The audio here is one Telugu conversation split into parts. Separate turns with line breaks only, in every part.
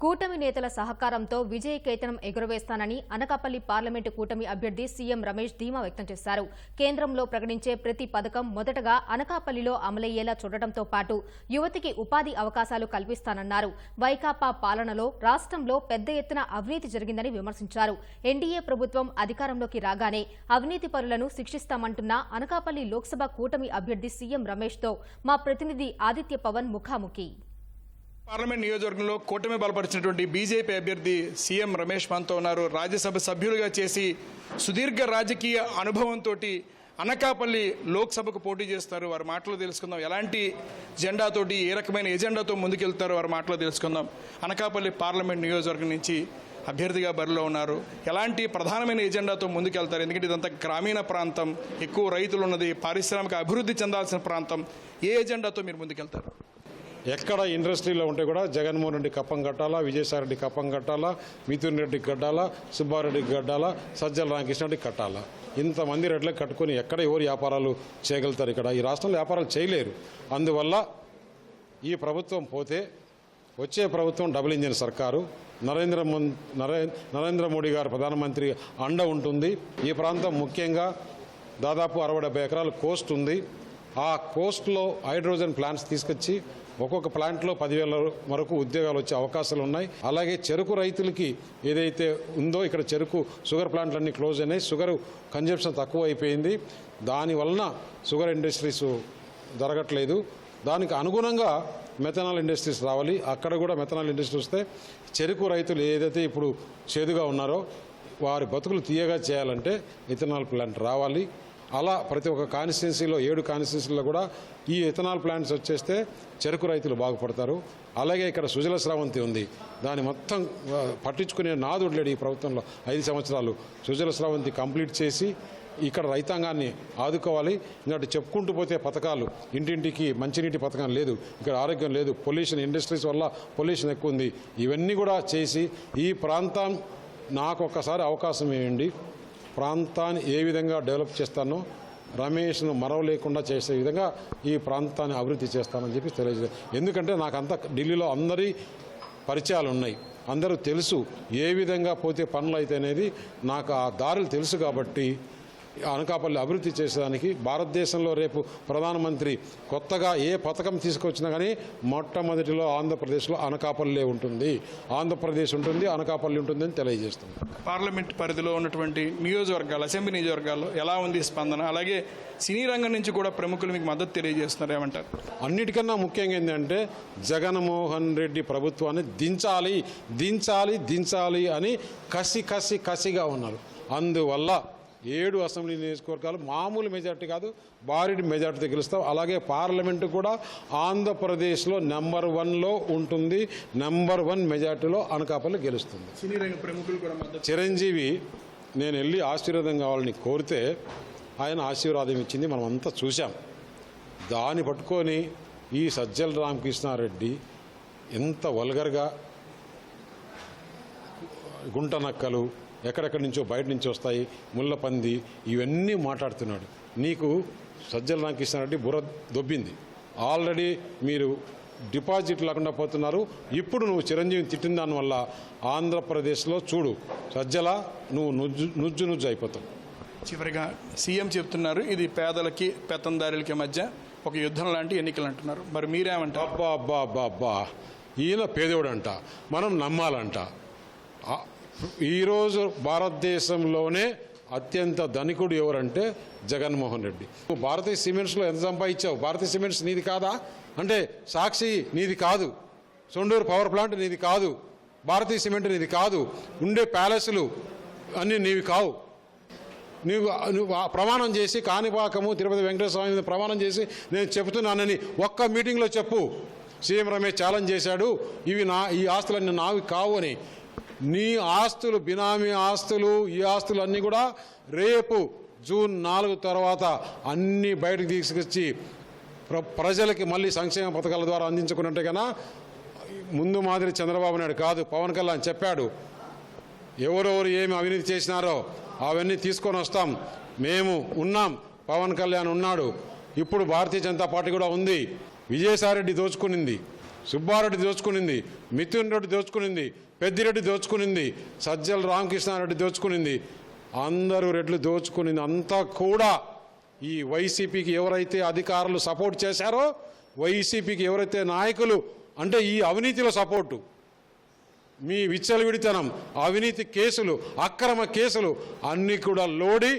కూటమి నేతల సహకారంతో విజయ కేతనం ఎగురవేస్తానని అనకాపల్లి పార్లమెంటు కూటమి అభ్యర్థి సీఎం రమేష్ ధీమా వ్యక్తం చేశారు. కేంద్రంలో ప్రకటించే ప్రతి పథకం మొదటగా అనకాపల్లిలో అమలయ్యేలా చూడటంతో పాటు యువతికి ఉపాధి అవకాశాలు కల్పిస్తానన్నారు. వైకాపా పాలనలో రాష్ట్రంలో పెద్ద ఎత్తున అవినీతి జరిగిందని విమర్శించారు. ఎన్డీఏ ప్రభుత్వం అధికారంలోకి రాగానే అవినీతి పరులను శిక్షిస్తామంటున్న అనకాపల్లి లోక్సభ కూటమి అభ్యర్థి సీఎం రమేష్తో మా ప్రతినిధి ఆదిత్య పవన్ ముఖాముఖి.
పార్లమెంట్ నియోజకవర్గంలో కూటమి బలపరిచినటువంటి బీజేపీ అభ్యర్థి సీఎం రమేష్ మనతో ఉన్నారు. రాజ్యసభ సభ్యులుగా చేసి సుదీర్ఘ రాజకీయ అనుభవంతో అనకాపల్లి లోక్సభకు పోటీ చేస్తారు. వారి మాటలు తెలుసుకుందాం. ఎలాంటి జెండాతోటి ఏ రకమైన ఎజెండాతో ముందుకెళ్తారో వారి మాటలు తెలుసుకుందాం. అనకాపల్లి పార్లమెంట్ నియోజకవర్గం నుంచి అభ్యర్థిగా బరిలో ఉన్నారు. ఎలాంటి ప్రధానమైన ఎజెండాతో ముందుకెళ్తారు? ఎందుకంటే ఇదంతా గ్రామీణ ప్రాంతం ఎక్కువ రైతులు ఉన్నది పారిశ్రామిక అభివృద్ధి చెందాల్సిన ప్రాంతం. ఏ ఎజెండాతో మీరు ముందుకెళ్తారు?
ఎక్కడ ఇండస్ట్రీలో ఉంటే కూడా జగన్మోహన్ రెడ్డి కప్పం కట్టాలా విజయసాయిరెడ్డి కప్పం కట్టాలా మిథున్ రెడ్డి కట్టాలా సుబ్బారెడ్డికి కట్టాలా సజ్జల రామకృష్ణరెడ్డి కట్టాలా? ఇంతమంది రెడ్లకు కట్టుకొని ఎక్కడ ఎవరు వ్యాపారాలు చేయగలుగుతారు ఇక్కడ? ఈ రాష్ట్రంలో వ్యాపారాలు చేయలేరు. అందువల్ల ఈ ప్రభుత్వం పోతే వచ్చే ప్రభుత్వం డబుల్ ఇంజిన్ సర్కారు. నరేంద్ర నరే నరేంద్ర మోడీ గారు ప్రధానమంత్రి అండ ఉంటుంది. ఈ ప్రాంతం ముఖ్యంగా దాదాపు అరవై డెబ్బై ఎకరాల కోస్ట్ ఉంది. ఆ కోస్ట్లో హైడ్రోజన్ ప్లాంట్స్ తీసుకొచ్చి ఒక్కొక్క ప్లాంట్లో పదివేల వరకు ఉద్యోగాలు వచ్చే అవకాశాలు ఉన్నాయి. అలాగే చెరుకు రైతులకి ఏదైతే ఉందో ఇక్కడ చెరుకు షుగర్ ప్లాంట్లన్నీ క్లోజ్ అయినాయి. షుగర్ కన్జంప్షన్ తక్కువ అయిపోయింది దాని వలన షుగర్ ఇండస్ట్రీస్ జరగట్లేదు. దానికి అనుగుణంగా మెథనాల్ ఇండస్ట్రీస్ రావాలి. అక్కడ కూడా మెథనాల్ ఇండస్ట్రీ వస్తే చెరుకు రైతులు ఏదైతే ఇప్పుడు చేదుగా ఉన్నారో వారి బతుకులు తీయగా చేయాలంటే ఇథనాల్ ప్లాంట్ రావాలి. అలా ప్రతి ఒక్క కాన్స్టిట్యున్సీలో ఏడు కాన్స్టిట్యున్సీలో కూడా ఈ ఇథనాల్ ప్లాంట్స్ వచ్చేస్తే చెరుకు రైతులు బాగుపడతారు. అలాగే ఇక్కడ సుజల స్రావంతి ఉంది. దాని మొత్తం పట్టించుకునే నాదుడు లేడు ఈ ప్రభుత్వంలో ఐదు సంవత్సరాలు. సుజల స్రావంతి కంప్లీట్ చేసి ఇక్కడ రైతాంగాన్ని ఆదుకోవాలి. ఇంకా చెప్పుకుంటూ పోతే పథకాలు ఇంటింటికి మంచినీటి పథకం లేదు ఇక్కడ ఆరోగ్యం లేదు పొల్యూషన్ ఇండస్ట్రీస్ వల్ల పొల్యూషన్ ఎక్కువ ఉంది. ఇవన్నీ కూడా చేసి ఈ ప్రాంతం నాకు ఒక్కసారి అవకాశం ఇవ్వండి. ప్రాంతాన్ని ఏ విధంగా డెవలప్ చేస్తానో రమేష్ను మరవ లేకుండా చేసే విధంగా ఈ ప్రాంతాన్ని అభివృద్ధి చేస్తానని చెప్పి తెలియజే ఎందుకంటే నాకంతా ఢిల్లీలో అందరి పరిచయాలు ఉన్నాయి. అందరూ తెలుసు ఏ విధంగా పోతే పనులు అయితే అనేది. నాకు ఆ దారులు తెలుసు కాబట్టి అనకాపల్లి అభివృద్ధి చేసేదానికి భారతదేశంలో రేపు ప్రధానమంత్రి కొత్తగా ఏ పథకం తీసుకొచ్చినా కానీ మొట్టమొదటిలో ఆంధ్రప్రదేశ్లో అనకాపల్లి ఉంటుంది. ఆంధ్రప్రదేశ్ ఉంటుంది అనకాపల్లి ఉంటుందని తెలియజేస్తుంది
పార్లమెంట్ పరిధిలో ఉన్నటువంటి నియోజకవర్గాలు అసెంబ్లీ నియోజకవర్గాల్లో ఎలా ఉంది స్పందన? అలాగే సినీ రంగం నుంచి కూడా ప్రముఖులు మీకు మద్దతు తెలియజేస్తున్నారు ఏమంటారు?
అన్నిటికన్నా ముఖ్యంగా ఏంటంటే జగన్మోహన్ రెడ్డి ప్రభుత్వాన్ని దించాలి దించాలి దించాలి అని కసి కసి కసిగా ఉన్నారు. అందువల్ల ఏడు అసెంబ్లీ నియోజకవర్గాలు మామూలు మెజార్టీ కాదు భారీ మెజార్టీతో గెలుస్తాం. అలాగే పార్లమెంటు కూడా ఆంధ్రప్రదేశ్లో నెంబర్ వన్లో ఉంటుంది నెంబర్ వన్ మెజార్టీలో అనకాపల్లి గెలుస్తుంది. చిరంజీవి నేను వెళ్ళి ఆశీర్వాదం కావాలని కోరితే ఆయన ఆశీర్వాదం ఇచ్చింది మనం అంతా చూసాం దాన్ని పట్టుకొని ఈ సజ్జల రామకృష్ణారెడ్డి ఎంత వల్గర్గా గుంట నక్కలు ఎక్కడెక్కడి నుంచో బయట నుంచి వస్తాయి ముళ్ళపంది ఇవన్నీ మాట్లాడుతున్నాడు. నీకు సజ్జల రామకృష్ణారెడ్డి బుర్ర దొబ్బింది. ఆల్రెడీ మీరు డిపాజిట్ లేకుండా పోతున్నారు. ఇప్పుడు నువ్వు చిరంజీవిని తిట్టిన దానివల్ల ఆంధ్రప్రదేశ్లో చూడు సజ్జల నువ్వు నుజ్జు నుజ్జు నుజ్జు అయిపోతావు.
చివరిగా సీఎం చెప్తున్నారు ఇది పేదలకి పెత్తందారులకి మధ్య ఒక యుద్ధం లాంటి ఎన్నికలు అంటున్నారు. మరి మీరేమంటారు?
అబ్బా అబ్బా అబ్బా అబ్బా. ఈయన పేదోడంట మనం నమ్మాలంట. ఈరోజు భారతదేశంలోనే అత్యంత ధనికుడు ఎవరంటే జగన్మోహన్ రెడ్డి. నువ్వు భారతీయ సిమెంట్స్లో ఎంత సంపాదించావు? భారతీయ సిమెంట్స్ నీది కాదా? అంటే సాక్షి నీది కాదు. సొండూరు పవర్ ప్లాంట్ నీది కాదు. భారతీయ సిమెంట్ నీది కాదు. ఉండే ప్యాలెస్లు అన్నీ నీవి కావు. నువ్వు నువ్వు ప్రమాణం చేసి కాణిపాకము తిరుపతి వెంకటేశ్వర మీద ప్రమాణం చేసి నేను చెబుతున్నానని ఒక్క మీటింగ్లో చెప్పు. సీఎం రమేష్ ఛాలెంజ్ చేశాడు. ఇవి నా ఈ ఆస్తులన్నీ నావి కావు అని. నీ ఆస్తులు బినామీ ఆస్తులు ఈ ఆస్తులు అన్నీ కూడా రేపు జూన్ నాలుగు తర్వాత అన్నీ బయటకు తీసుకొచ్చి ప్ర ప్రజలకి మళ్ళీ సంక్షేమ పథకాల ద్వారా అందించుకున్నట్టే కన్నా ముందు మాదిరి చంద్రబాబు నాయుడు కాదు పవన్ కళ్యాణ్ చెప్పాడు ఎవరెవరు ఏమి అవినీతి చేసినారో అవన్నీ తీసుకొని వస్తాం. మేము ఉన్నాం పవన్ కళ్యాణ్ ఉన్నాడు. ఇప్పుడు భారతీయ జనతా పార్టీ కూడా ఉంది విజయసాయిరెడ్డి దోచుకునింది. సుబ్బారెడ్డి దోచుకునింది మిథున్ రెడ్డి దోచుకునింది పెద్దిరెడ్డి దోచుకునింది సజ్జల రామకృష్ణారెడ్డి దోచుకునింది. అందరూ రెడ్లు దోచుకునింది. అంతా కూడా ఈ వైసీపీకి ఎవరైతే అధికారులు సపోర్ట్ చేశారో వైసీపీకి ఎవరైతే నాయకులు అంటే ఈ అవినీతిలో సపోర్టు మీ విచ్చలవిడితనం అవినీతి కేసులు అక్రమ కేసులు అన్నీ కూడా లోడి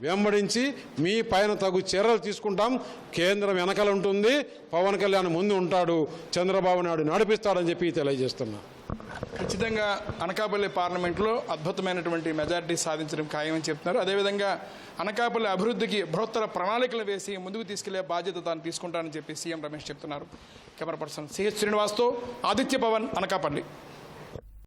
వెంబడించి మీ పైన తగు చర్యలు తీసుకుంటాం. కేంద్రం వెనకాల ఉంటుంది. పవన్ కళ్యాణ్ ముందు ఉంటాడు. చంద్రబాబు నాయుడు నడిపిస్తాడని చెప్పి తెలియజేస్తున్నా.
ఖచ్చితంగా అనకాపల్లి పార్లమెంట్లో అద్భుతమైనటువంటి మెజారిటీ సాధించడం ఖాయమని చెప్తున్నారు. అదేవిధంగా అనకాపల్లి అభివృద్ధికి బృహత్తర ప్రణాళికలు వేసి ముందుకు తీసుకెళ్ళే బాధ్యత తాను తీసుకుంటానని చెప్పి సీఎం రమేష్ చెప్తున్నారు. కెమెరా పర్సన్ సిహెచ్ శ్రీనివాస్తో ఆదిత్య పవన్ అనకాపల్లి.